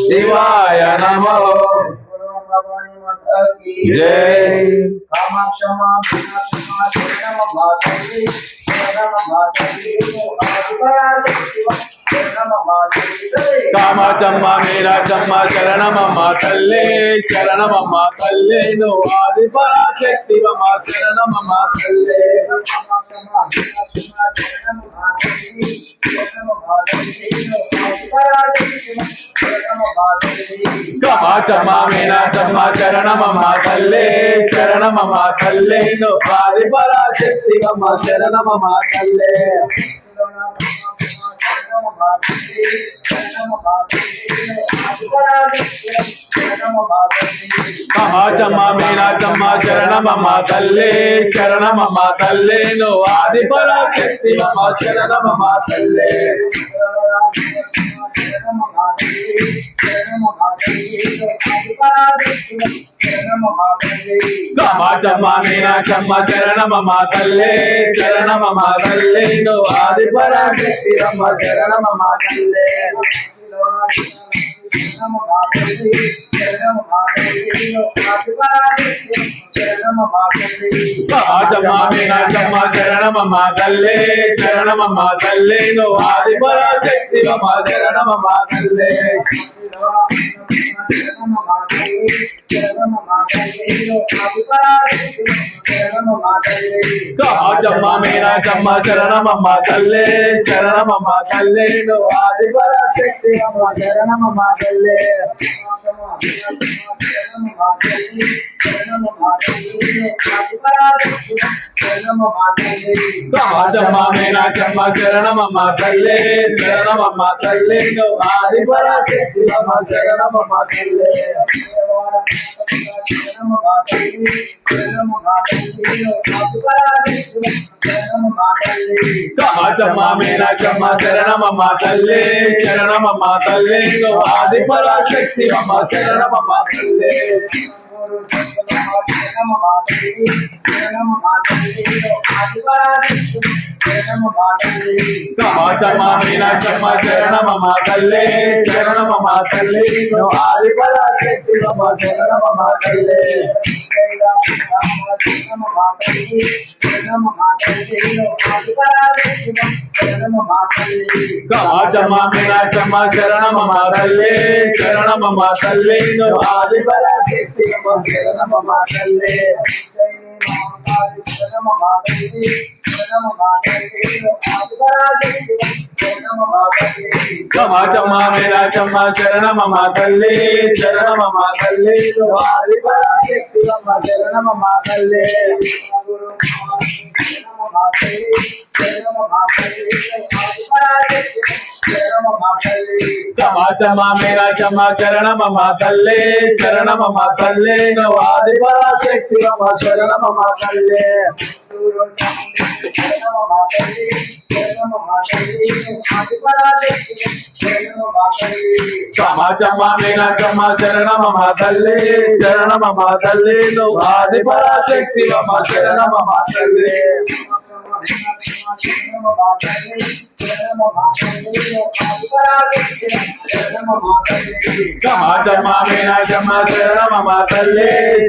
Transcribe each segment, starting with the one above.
శివాయ నమో. జై కామాక్షమా మీనాక్షమా శరణమ మాతల్లి శరణమ మాతల్లి కామాచమ్మ మీరాచమ్మ శరణమమ్మ తల్లే శరణమమ్మ తల్లే నువ్వు ఆది పరాశక్తివమ్మ శరణమమ్మ తల్లే. కామాచమ్మ మీనాచమ్మ శరణమమ్మ తల్లే శరణమమ్మ తల్లే నువ్వు ఆది పరాశక్తివమ్మ శరణమమ్మ తల్లే మహాచమ్మ మీనాచమ్మ శరణమమ్మ తల్లే శరణమమ్మ తల్లే నువ్వు ఆది పరాశక్తివమ్మ శరణమమ్మ తల్లే కామాచమ్మ మీనాచమ్మ శరణమమ్మ తల్లే మా తల్లే. నువ్వు ఆది పరాశక్తివమ్మ శరణమమ్మ తల్లే కామాచమ్మ మీనాచమ్మ శరణమమ్మ తల్లే శరణమమ్మ తల్లే నువ్వు ఆది పరాశక్తివమ్మ శరణమమ్మ తల్లే కామాచమ్మ మీనాచమ్మ శరణమమ్మ తల్లే శరణమమ్మ తల్లే నువ్వు ఆది పరాశక్తివమ్మ శరణమమ్మ తల్లే కామాచమ్మ మీనాచమ్మ శరణమమ్మ తల్లే శరణమమ్మ తల్లే నువ్వు ఆది పరాశక్తివమ్మ శరణమమ్మ తల్లే కామాచమ్మ మీనాచమ్మ శరణమమ్మ తల్లే శరణమమ్మ తల్లే నువ్వు ఆది పరాశక్తివమ్మ శరణమమ్మ తల్లే. కామాచమ్మ మీనాచమ్మ శరణమమ్మ తల్లే. శరణమమ్మ తల్లే నువ్వు ఆది పరాశక్తివమ్మ శరణమమ్మ తల్లే. శరణమమ్మ తల్లే. నువ్వు పరాశక్తివమ్మ శరణమమ్మ తల్లే నువ్వు ఆది పరాశక్తివమ్మ శరణమమ్మ తల్లే. కామాచమ్మ మీనాచమ్మ శరణమమ్మ తల్లే. శరణమమ్మ తల్లే నువ్వు ఆది పరాశక్తివమ్మ శరణమమ్మ తల్లి కామాచమ్మ మీనాచమ్మ శరణమమ్మ తల్లే శరణమమ్మ తల్లే పరాశక్తివమ్మ శరణమమ్మ తల్లే మీనాచమ్మ శరణమమ్మ తల్లే శరణమమ్మ తల్లే నువ్వు ఆది పరాశక్తివమ్మ శరణమమ్మ తల్లే కామాచమ్మ మీనాచమ్మ శరణమమ్మ తల్లే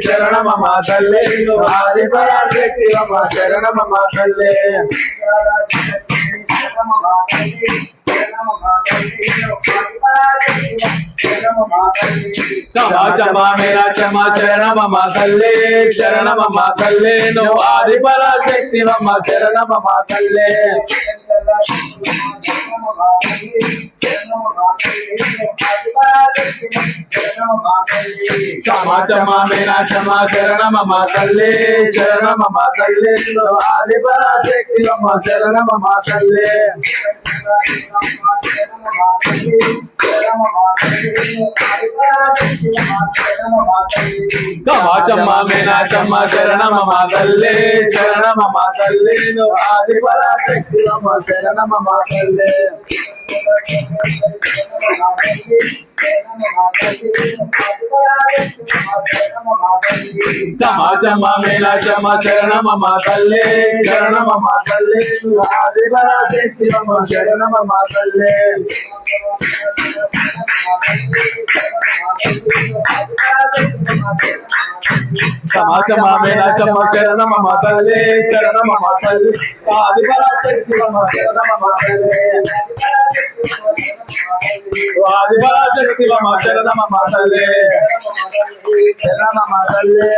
శరణమమ్మ తల్లే నువ్వు ఆది పరాశక్తివమ్మ శరణమమ్మ తల్లే కామాచమ్మ మీనాచమ్మ శరణమమ్మ తల్లే శరణమమ్మ తల్లే నువ్వు ఆది పరాశక్తివమ్మ శరణమమ్మ తల్లే. Thank you. क्षमा क्षमा मेरा क्षमा शरण ममा कल्ले शरण ममा कल्ले आदि बरा से किलम शरण ममा कल्ले क्षमा क्षमा मेरा क्षमा शरण ममा कल्ले शरण ममा कल्ले आदि बरा से किलम शरण ममा कल्ले పరాశక్తివమ్మ శరణమమ్మ తల్లే కామాచమ్మ మీనాచమ్మ శరణమమ్మ తల్లే శరణమమ్మ తల్లే నువ్వు శివమ పరాశక్తివమ్మ శరణమమ్మ తల్లే సమాజమ సమాజమా మీనాక్షమ్మ శరణమ్మ తల్లి శరణమ్మ తల్లి ఆది శివమ మమ శరణమ్మ తల్లే ఆది పరాశక్తి మమ శరణమ్మ తల్లి శరణమ్మ తల్లి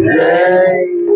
జై